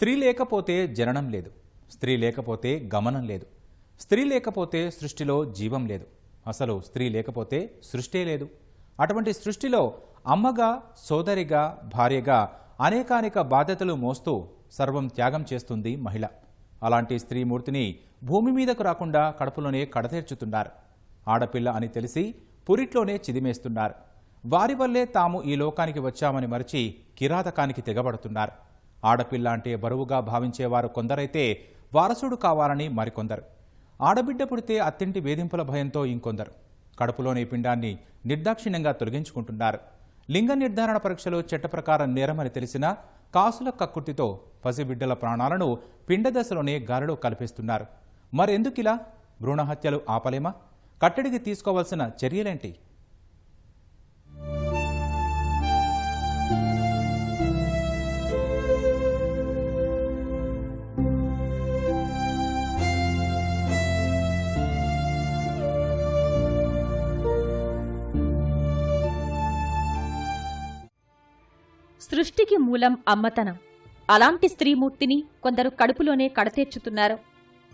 స్త్రీ లేకపోతే జననం లేదు. స్త్రీ లేకపోతే గమనం లేదు. స్త్రీ లేకపోతే సృష్టిలో జీవం లేదు. అసలు స్త్రీ లేకపోతే సృష్టే లేదు. అటువంటి సృష్టిలో అమ్మగా సోదరిగా భార్యగా అనేకానేక బాధ్యతలు మోస్తూ సర్వం త్యాగం చేస్తుంది మహిళ. అలాంటి స్త్రీమూర్తిని భూమి మీదకు రాకుండా కడుపులోనే కడతీర్చుతున్నారు. ఆడపిల్ల అని తెలిసి పురిట్లోనే చిదిమేస్తున్నారు. వారి వల్లే తాము ఈ లోకానికి వచ్చామని మరిచి కిరాతకానికి తెగబడుతున్నారు. ఆడపిల్ల అంటే బరువుగా భావించేవారు కొందరైతే వారసుడు కావాలని మరికొందరు. ఆడబిడ్డ పుడితే అత్తింటి వేధింపుల భయంతో ఇంకొందరు. కడుపులోని పిండాన్ని నిర్దాక్షిణ్యంగా తొలగించుకుంటున్నారు. లింగ నిర్ధారణ పరీక్షలు చట్ట ప్రకారం నేరమని తెలిసినా కాసుల కక్కుర్తితో పసిబిడ్డల ప్రాణాలను పిండ దశలోనే గాలిలో కల్పిస్తున్నారు. మరెందుకిలా? భ్రూణహత్యలు ఆపలేమా? కట్టడికి తీసుకోవాల్సిన చర్యలేంటి? సృష్టికి మూలం అమ్మతనం. అలాంటి స్త్రీమూర్తిని కొందరు కడుపులోనే కడతేర్చుతున్నారు.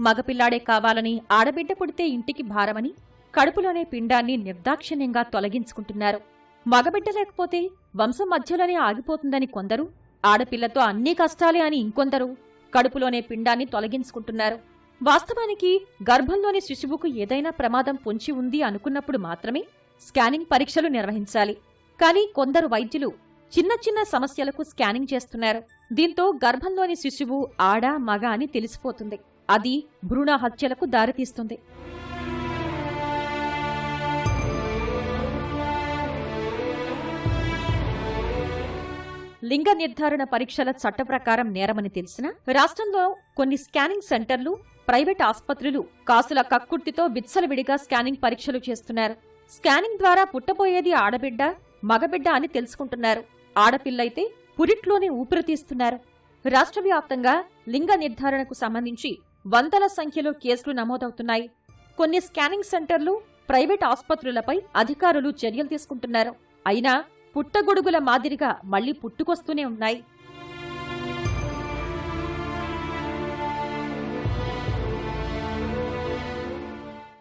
మగపిల్లాడే కావాలని ఆడబిడ్డ పుడితే ఇంటికి భారమని కడుపులోనే పిండాన్ని నిర్దాక్షిణ్యంగా తొలగించుకుంటున్నారు. మగబిడ్డ లేకపోతే వంశం మధ్యలోనే ఆగిపోతుందని కొందరు ఆడపిల్లతో అన్ని కష్టాలే అని ఇంకొందరు కడుపులోనే పిండాన్ని తొలగించుకుంటున్నారు. వాస్తవానికి గర్భంలోని శిశువుకు ఏదైనా ప్రమాదం పొంచి ఉంది అనుకున్నప్పుడు మాత్రమే స్కానింగ్ పరీక్షలు నిర్వహించాలి. కానీ కొందరు వైద్యులు చిన్న చిన్న సమస్యలకు స్కానింగ్ చేస్తున్నారు. దీంతో గర్భంలోని శిశువు ఆడ మగ అని తెలిసిపోతుంది. అది భ్రూణ హత్యలకు దారితీస్తుంది. లింగ నిర్ధారణ పరీక్షల చట్ట ప్రకారం నేరమని తెలిసిన రాష్ట్రంలో కొన్ని స్కానింగ్ సెంటర్లు ప్రైవేట్ ఆసుపత్రులు కాసుల కక్కుర్తితో విచ్చలవిడిగా స్కానింగ్ పరీక్షలు చేస్తున్నారు. స్కానింగ్ ద్వారా పుట్టబోయేది ఆడబిడ్డ మగబిడ్డ అని తెలుసుకుంటున్నారు. ఆడపిల్లైతే పురిట్లోనే ఊపిరితీస్తున్నారు. రాష్ట్ర వ్యాప్తంగా లింగ నిర్ధారణకు సంబంధించి వందల సంఖ్యలో కేసులు నమోదవుతున్నాయి. కొన్ని స్కానింగ్ సెంటర్లు ప్రైవేట్ ఆసుపత్రులపై అధికారులు చర్యలు తీసుకుంటున్నారు. అయినా పుట్టగొడుగుల మాదిరిగా మళ్ళీ పుట్టుకొస్తూనే ఉన్నాయి.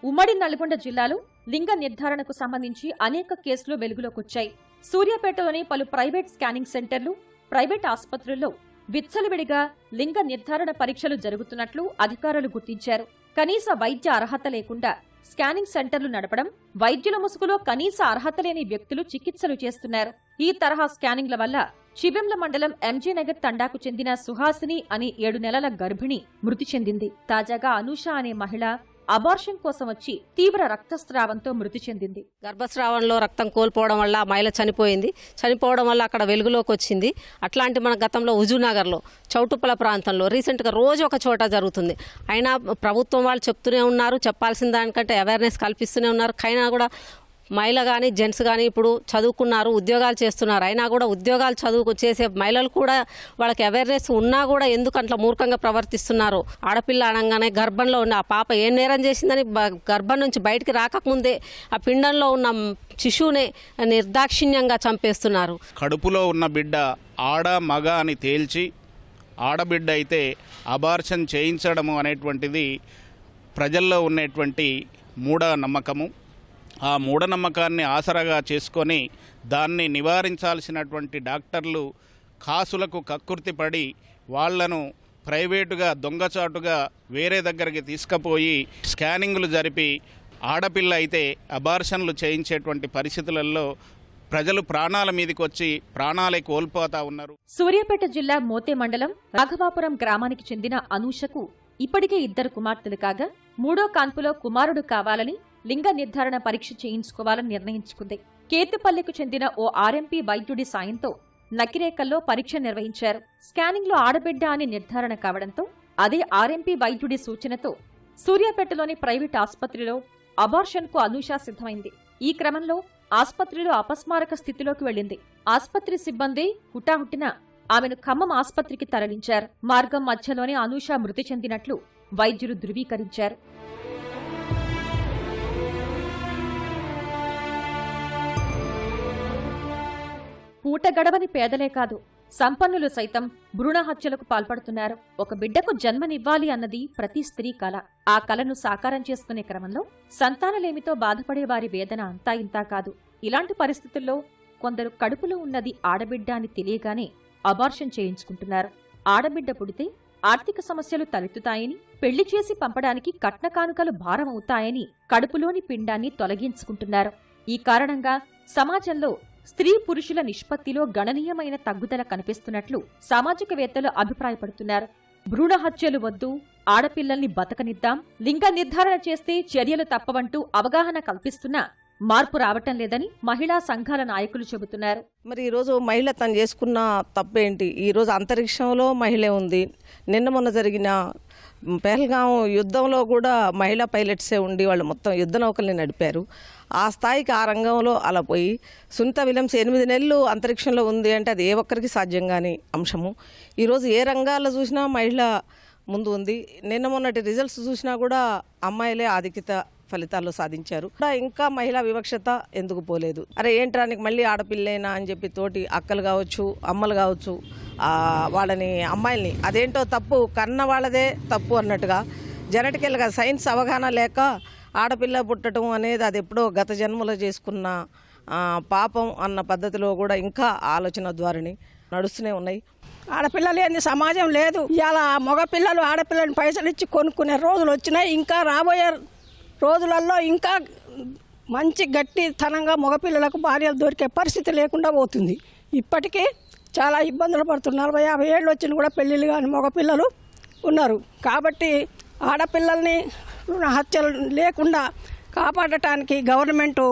ఉమ్మడి నల్గొండ జిల్లాలో లింగ నిర్ధారణకు సంబంధించి అనేక కేసులు వెలుగులోకొచ్చాయి. సూర్యాపేటలోని పలు ప్రైవేట్ స్కానింగ్ సెంటర్లు ప్రైవేట్ ఆసుపత్రుల్లో విచ్చలవిడిగా లింగ నిర్ధారణ పరీక్షలు జరుగుతున్నట్లు అధికారులు గుర్తించారు. కనీస వైద్య అర్హత లేకుండా స్కానింగ్ సెంటర్లు నడపడం వైద్యుల ముసుగులో కనీస అర్హత లేని వ్యక్తులు చికిత్సలు చేస్తున్నారు. ఈ తరహా స్కానింగ్ల వల్ల చివెంల మండలం ఎంజీ నగర్ తండాకు చెందిన సుహాసిని అనే ఏడు నెలల గర్భిణి మృతి చెందింది. తాజాగా అనూష అనే మహిళ అబార్షన్ కోసం వచ్చి తీవ్ర రక్తస్రావంతో మృతి చెందింది. గర్భస్రావంలో రక్తం కోల్పోవడం వల్ల మహిళ చనిపోయింది. చనిపోవడం వల్ల అక్కడ వెలుగులోకి వచ్చింది. అట్లాంటి మన గతంలో హుజూనగర్లో చౌటుప్పల ప్రాంతంలో రీసెంట్గా రోజు ఒక చోట జరుగుతుంది. అయినా ప్రభుత్వం వాళ్ళు చెప్తూనే ఉన్నారు. చెప్పాల్సిన దానికంటే అవేర్నెస్ కల్పిస్తూనే ఉన్నారు. కైనా కూడా మహిళ కానీ జెంట్స్ కానీ ఇప్పుడు చదువుకున్నారు ఉద్యోగాలు చేస్తున్నారు. అయినా కూడా ఉద్యోగాలు చదువు చేసే మహిళలు కూడా వాళ్ళకి అవేర్నెస్ ఉన్నా కూడా ఎందుకు అట్లా మూర్ఖంగా ప్రవర్తిస్తున్నారు? ఆడపిల్ల అనగానే గర్భంలో ఉన్న ఆ పాప ఏం నేరం చేసిందని గర్భం నుంచి బయటికి రాకముందే ఆ పిండంలో ఉన్న శిశువునే నిర్దాక్షిణ్యంగా చంపేస్తున్నారు. కడుపులో ఉన్న బిడ్డ ఆడ మగ అని తేల్చి ఆడబిడ్డ అయితే అబార్షన్ చేయించడము అనేటువంటిది ప్రజల్లో ఉన్నటువంటి మూఢ నమ్మకము ఆ మూఢనమ్మకాన్ని ఆసరాగా చేసుకొని దాన్ని నివారించాల్సినటువంటి డాక్టర్లు కాసులకు కక్కుర్తిపడి వాళ్ళను ప్రైవేటుగా దొంగచాటుగా వేరే దగ్గరికి తీసుకుపోయి స్కానింగ్లు జరిపి ఆడపిల్ల అయితే అబార్షన్లు చేయించేటువంటి పరిస్థితులలో ప్రజలు ప్రాణాల మీదకి వచ్చి ప్రాణాలే కోల్పోతా ఉన్నారు. సూర్యాపేట జిల్లా మోతే మండలం రాఘవాపురం గ్రామానికి చెందిన అనూషకు ఇప్పటికే ఇద్దరు కుమార్తెలు కాగా మూడో కాన్పులో కుమారుడు కావాలని లింగ నిర్ధారణ పరీక్ష చేయించుకోవాలని నిర్ణయించుకుంది. కేతుపల్లికి చెందిన ఓ ఆర్ఎంపీ వైద్యుడి సాయంతో నకిరేకల్లో పరీక్ష నిర్వహించారు. స్కానింగ్లో ఆడబిడ్డ అని నిర్ధారణ కావడంతో అదే ఆర్ఎంపీ వైద్యుడి సూచనతో సూర్యాపేటలోని ప్రైవేట్ ఆసుపత్రిలో అబార్షన్కు అనూష సిద్ధమైంది. ఈ క్రమంలో ఆసుపత్రిలో అపస్మారక స్థితిలోకి వెళ్ళింది. ఆసుపత్రి సిబ్బంది హుటాహుటిన ఆమెను ఖమ్మం ఆసుపత్రికి తరలించారు. మార్గం మధ్యలోనే అనూష మృతి చెందినట్లు వైద్యులు ధృవీకరించారు. పూట గడవని పేదలే కాదు సంపన్నులు సైతం భ్రూణ హత్యలకు పాల్పడుతున్నారు. ఒక బిడ్డకు జన్మనివ్వాలి అన్నది ప్రతి స్త్రీ కళ ఆ కలను సాకారం చేసుకునే క్రమంలో సంతానలేమితో బాధపడే వారి వేదన అంతా ఇంతా కాదు. ఇలాంటి పరిస్థితుల్లో కొందరు కడుపులో ఉన్నది ఆడబిడ్డ అని తెలియగానే అబార్షన్ చేయించుకుంటున్నారు. ఆడబిడ్డ పుడితే ఆర్థిక సమస్యలు తలెత్తుతాయని పెళ్ళి చేసి పంపడానికి కట్న కానుకలు భారం అవుతాయని కడుపులోని పిండాన్ని తొలగించుకుంటున్నారు. ఈ కారణంగా సమాజంలో స్త్రీ పురుషుల నిష్పత్తిలో గణనీయమైన తగ్గుదల కనిపిస్తున్నట్లు సామాజికవేత్తలు అభిప్రాయపడుతున్నారు. భ్రూణ హత్యలు వద్దు ఆడపిల్లల్ని బతకనిద్దాం లింగ నిర్ధారణ చేస్తే చర్యలు తప్పవంటూ అవగాహన కల్పిస్తున్నా మార్పు రావటం లేదని మహిళా సంఘాల నాయకులు చెబుతున్నారు. మరి ఈరోజు మహిళ తను చేసుకున్న తప్పేంటి? ఈరోజు అంతరిక్షంలో మహిళ ఉంది. నిన్న మొన్న జరిగిన పెహల్గాం యుద్ధంలో కూడా మహిళా పైలట్సే ఉండి వాళ్ళు మొత్తం యుద్ధ నౌకల్ని నడిపారు. ఆ స్థాయికి ఆ రంగంలో అలా పోయి సునీత విలియమ్స్ ఎనిమిది నెలలు అంతరిక్షంలో ఉంది అంటే అది ఏ ఒక్కరికి సాధ్యం కాని అంశము. ఈరోజు ఏ రంగాల్లో చూసినా మహిళ ముందు ఉంది. నిన్న మొన్నటి రిజల్ట్స్ చూసినా కూడా అమ్మాయిలే ఆధిక్యత ఫలితాల్లో సాధించారు. ఇంకా మహిళా వివక్షత ఎందుకు పోలేదు? అరే ఏంట్రానికి మళ్ళీ ఆడపిల్లేనా అని చెప్పి తోటి అక్కలు కావచ్చు అమ్మలు కావచ్చు వాళ్ళని అమ్మాయిల్ని అదేంటో తప్పు కన్న వాళ్ళదే తప్పు అన్నట్టుగా జెనటికల్గా సైన్స్ అవగాహన లేక ఆడపిల్ల పుట్టడం అనేది అది ఎప్పుడో గత జన్మలో చేసుకున్న పాపం అన్న పద్ధతిలో కూడా ఇంకా ఆలోచన ద్వారాని నడుస్తూనే ఉన్నాయి. ఆడపిల్ల లేని సమాజం లేదు. ఇవాళ మగపిల్లలు ఆడపిల్లని పైసలు ఇచ్చి కొనుక్కునే రోజులు వచ్చినాయి. ఇంకా రాబోయే రోజులలో ఇంకా మంచి గట్టితనంగా మగపిల్లలకు భార్యలు దొరికే పరిస్థితి లేకుండా పోతుంది. ఇప్పటికీ చాలా ఇబ్బందులు పడుతున్నారు. నలభై యాభై ఏళ్ళు వచ్చిన కూడా పెళ్ళిళ్ళు కానీ మగపిల్లలు ఉన్నారు. కాబట్టి ఆడపిల్లల్ని రుణ హత్యలు లేకుండా కాపాడటానికి గవర్నమెంటు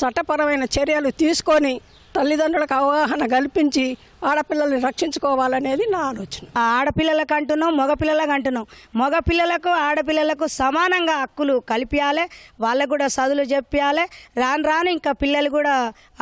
చట్టపరమైన చర్యలు తీసుకొని తల్లిదండ్రులకు అవగాహన కల్పించి ఆడపిల్లల్ని రక్షించుకోవాలనేది నా ఆలోచన. ఆ ఆడపిల్లలకు అంటున్నాం మగపిల్లలకు అంటున్నాం మగపిల్లలకు ఆడపిల్లలకు సమానంగా హక్కులు కలిపియాలి వాళ్ళకు కూడా చదువులు చెప్పాలి రాను రాను ఇంకా పిల్లలు కూడా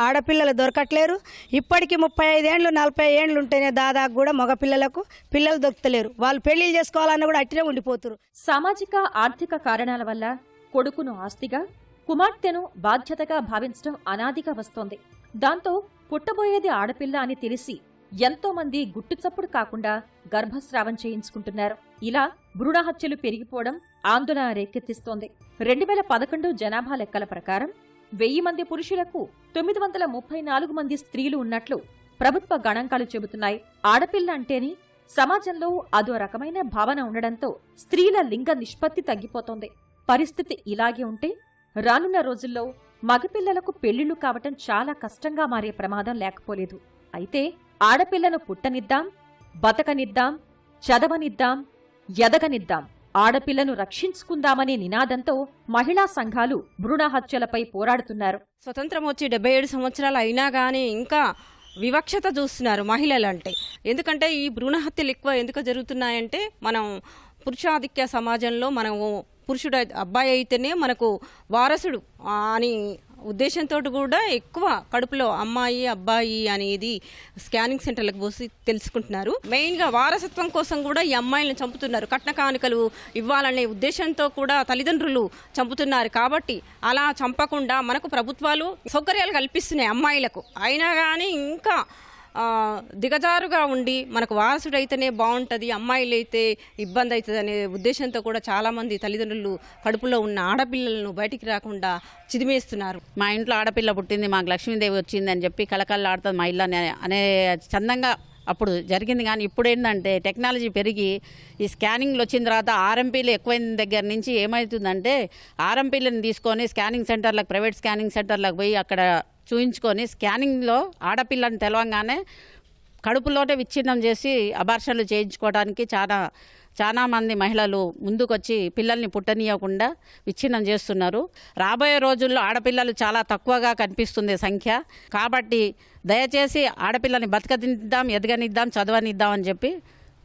ఆడపిల్లలు దొరకట్లేరు. ఇప్పటికీ ముప్పై ఐదేండ్లు నలభై ఏండ్లు ఉంటేనే దాదాపు కూడా మగపిల్లలకు పిల్లలు దొరుకుతలేరు. వాళ్ళు పెళ్ళిళ్ళు చేసుకోవాలన్నా కూడా అట్టినే ఉండిపోతురు. సామాజిక ఆర్థిక కారణాల వల్ల కొడుకును ఆస్తిగా కుమార్తెను బాధ్యతగా భావించడం అనాదిగా వస్తోంది. దాంతో పుట్టబోయేది ఆడపిల్ల అని తెలిసి ఎంతో మంది గుట్టుచప్పుడు కాకుండా గర్భస్రావం చేయించుకుంటున్నారు. ఇలా భ్రూణ హత్యలు పెరిగిపోవడం ఆందోళన రేకెత్తిస్తోంది. రెండు వేల పదకొండు జనాభా లెక్కల ప్రకారం వెయ్యి మంది పురుషులకు తొమ్మిది వందల ముప్పై నాలుగు మంది స్త్రీలు ఉన్నట్లు ప్రభుత్వ గణాంకాలు చెబుతున్నాయి. ఆడపిల్ల అంటేనే సమాజంలో అదో రకమైన భావన ఉండడంతో స్త్రీల లింగ నిష్పత్తి తగ్గిపోతోంది. పరిస్థితి ఇలాగే ఉంటే రానున్న రోజుల్లో మగపిల్లలకు పెళ్ళిళ్ళు కావటం చాలా కష్టంగా మారే ప్రమాదం లేకపోలేదు. అయితే ఆడపిల్లను పుట్టనిద్దాం బతకనిద్దాం చదవనిద్దాం ఎదగనిద్దాం. ఆడపిల్లను రక్షించుకుందామనే నినాదంతో మహిళా సంఘాలు భ్రూణ హత్యలపై పోరాడుతున్నారు. స్వతంత్రం వచ్చి డెబ్బై ఏడు సంవత్సరాలు అయినా కానీ ఇంకా వివక్షత చూస్తున్నారు మహిళలు అంటే ఎందుకంటే ఈ భ్రూణ హత్యలు ఎక్కువ ఎందుకు జరుగుతున్నాయంటే మనం పురుషాధిక్య సమాజంలో మనము పురుషుడు అబ్బాయి అయితేనే మనకు వారసుడు అని ఉద్దేశంతో కూడా ఎక్కువ కడుపులో అమ్మాయి అబ్బాయి అనేది స్కానింగ్ సెంటర్లకు పోసి తెలుసుకుంటున్నారు. మెయిన్గా వారసత్వం కోసం కూడా ఈ అమ్మాయిలను చంపుతున్నారు. కట్న కానుకలు ఇవ్వాలనే ఉద్దేశంతో కూడా తల్లిదండ్రులు చంపుతున్నారు. కాబట్టి అలా చంపకుండా మనకు ప్రభుత్వాలు సౌకర్యాలు కల్పిస్తున్నాయి అమ్మాయిలకు. అయినా కానీ ఇంకా దిగజారుగా ఉండి మనకు వారసుడు అయితేనే బాగుంటుంది అమ్మాయిలు అయితే ఇబ్బంది అవుతుంది అనే ఉద్దేశంతో కూడా చాలామంది తల్లిదండ్రులు కడుపులో ఉన్న ఆడపిల్లలను బయటికి రాకుండా చిదిమేస్తున్నారు. మా ఇంట్లో ఆడపిల్ల పుట్టింది మాకు లక్ష్మీదేవి వచ్చింది అని చెప్పి కలకల్లాడుతుంది మా ఇల్లు అనే అనే చందంగా అప్పుడు జరిగింది. కానీ ఇప్పుడు ఏంటంటే టెక్నాలజీ పెరిగి ఈ స్కానింగ్లు వచ్చిన తర్వాత ఆర్ఎంపీలు ఎక్కువైన దగ్గర నుంచి ఏమవుతుందంటే ఆర్ఎంపీలను తీసుకొని స్కానింగ్ సెంటర్లకు ప్రైవేట్ స్కానింగ్ సెంటర్లకు పోయి అక్కడ చూయించుకొని స్కానింగ్లో ఆడపిల్లని తెలవంగానే కడుపులోనే విచ్ఛిన్నం చేసి అబార్షన్లు చేయించుకోవడానికి చాలా చాలామంది మహిళలు ముందుకొచ్చి పిల్లల్ని పుట్టనీయకుండా విచ్ఛిన్నం చేస్తున్నారు. రాబోయే రోజుల్లో ఆడపిల్లలు చాలా తక్కువగా కనిపిస్తుంది సంఖ్య. కాబట్టి దయచేసి ఆడపిల్లని బతకదిద్దాం ఎదగనిద్దాం చదవనిద్దాం అని చెప్పి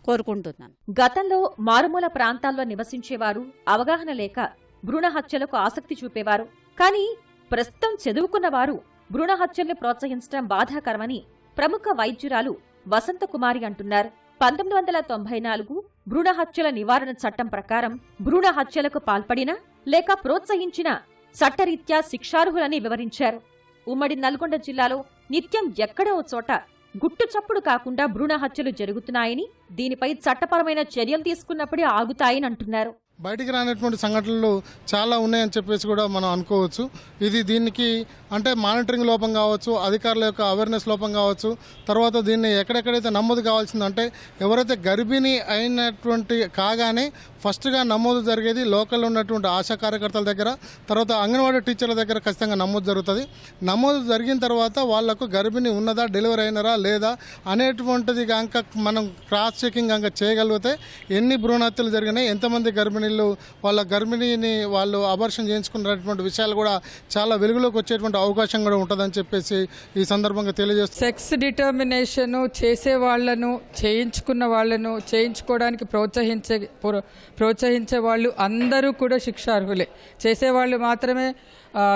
కోరుకుంటున్నాను. గతంలో మారుమూల ప్రాంతాల్లో నివసించేవారు అవగాహన లేక భ్రూణ హత్యలకు ఆసక్తి చూపేవారు. కానీ ప్రస్తుతం చదువుకున్నవారు భ్రూణ హత్యల్ని ప్రోత్సహించడం బాధాకరమని ప్రముఖ వైద్యురాలు వసంతకుమారి అంటున్నారు. పంతొమ్మిది వందల తొంభై నాలుగు భ్రూణ హత్యల నివారణ చట్టం ప్రకారం భ్రూణ హత్యలకు పాల్పడిన లేక ప్రోత్సహించిన చట్టరీత్యా శిక్షార్హులని వివరించారు. ఉమ్మడి నల్గొండ జిల్లాలో నిత్యం ఎక్కడో ఓ చోట గుట్టు చప్పుడు కాకుండా భ్రూణ హత్యలు జరుగుతున్నాయని దీనిపై చట్టపరమైన చర్యలు తీసుకున్నప్పుడే ఆగుతాయని అంటున్నారు. బయటికి రానటువంటి సంఘటనలు చాలా ఉన్నాయని చెప్పేసి కూడా మనం అనుకోవచ్చు. ఇది దీనికి అంటే మానిటరింగ్ లోపం కావచ్చు అధికారుల యొక్క అవేర్నెస్ లోపం కావచ్చు తర్వాత దీన్ని ఎక్కడెక్కడైతే నమోదు కావాల్సిందంటే ఎవరైతే గర్భిణీ అయినటువంటి కాగానే ఫస్ట్గా నమోదు జరిగేది లోకల్లో ఉన్నటువంటి ఆశా కార్యకర్తల దగ్గర తర్వాత అంగన్వాడీ టీచర్ల దగ్గర ఖచ్చితంగా నమోదు జరుగుతుంది. నమోదు జరిగిన తర్వాత వాళ్ళకు గర్భిణీ ఉన్నదా డెలివరీ అయినరా లేదా అనేటువంటిది కనుక మనం క్రాస్ చెకింగ్ కనుక చేయగలిగితే ఎన్ని భ్రూణహత్యలు జరిగినాయి ఎంతమంది గర్భిణీలు వాళ్ళ గర్భిణీని వాళ్ళు అబర్షన్ చేయించుకున్నటువంటి విషయాలు కూడా చాలా వెలుగులోకి వచ్చేటువంటి అవకాశం కూడా ఉంటుందని చెప్పేసి ఈ సందర్భంగా తెలియజేస్తుంది సెక్స్ డిటర్మినేషన్ చేసే వాళ్ళను చేయించుకున్న వాళ్ళను చేయించుకోవడానికి ప్రోత్సహించే ప్రో- ప్రోత్సహించే వాళ్ళు అందరూ కూడా శిక్షార్హులే. చేసేవాళ్ళు మాత్రమే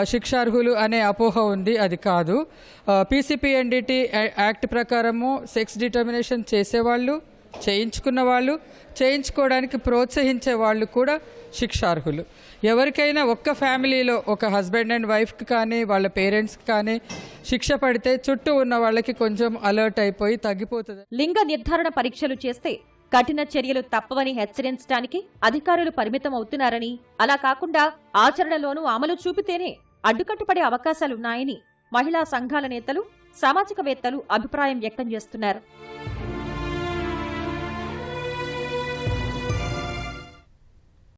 శిక్షార్హులు అనే అపోహ ఉంది అది కాదు. P C P N D T act ప్రకారము సెక్స్ డిటర్మినేషన్ చేసేవాళ్ళు చేయించుకున్న వాళ్ళు చేయించుకోవడానికి ప్రోత్సహించే వాళ్ళు కూడా శిక్షార్హులు. ఎవరికైనా ఒక్క ఫ్యామిలీలో ఒక హస్బెండ్ అండ్ వైఫ్కి కానీ వాళ్ళ పేరెంట్స్కి కానీ శిక్ష పడితే చుట్టూ ఉన్న వాళ్ళకి కొంచెం అలర్ట్ అయిపోయి తగ్గిపోతుంది. లింగ నిర్ధారణ పరీక్షలు చేస్తే కఠిన చర్యలు తప్పవని హెచ్చరించడానికి అధికారులు పరిమితం అవుతున్నారని అలా కాకుండా ఆచరణలోనూ అమలు చూపితేనే అడ్డుకట్టుపడే అవకాశాలున్నాయని మహిళా సంఘాల నేతలు సామాజికవేత్తలు అభిప్రాయం వ్యక్తం చేస్తున్నారు.